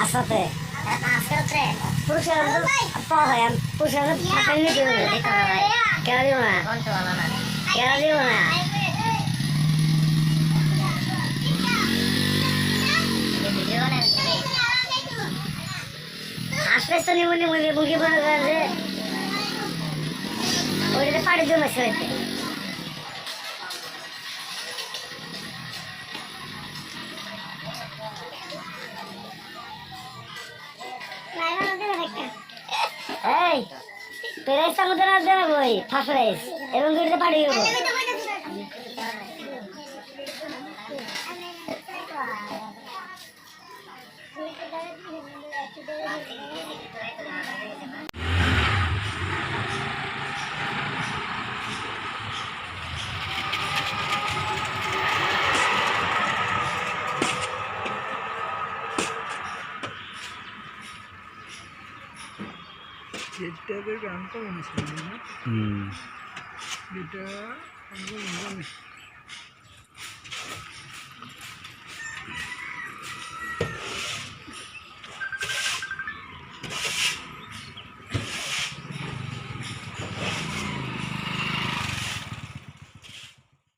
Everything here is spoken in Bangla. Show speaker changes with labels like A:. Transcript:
A: আসাতে পুরস্কার পাওয়া হয় আমি পুরস্কার ফাঁকা নিয়ে দেবো কেন দিব না? কেন না? আসলে মুখে মনে করে যে ওইটাতে পাড়ি জমে ছেড়েতে এই আমাদের দেবে ফার্স্ট প্রাইস এবং দুইটাতে পাঠিয়ে দেবো।
B: যেটাকে গানটা ছিল না। আমার মনে নেই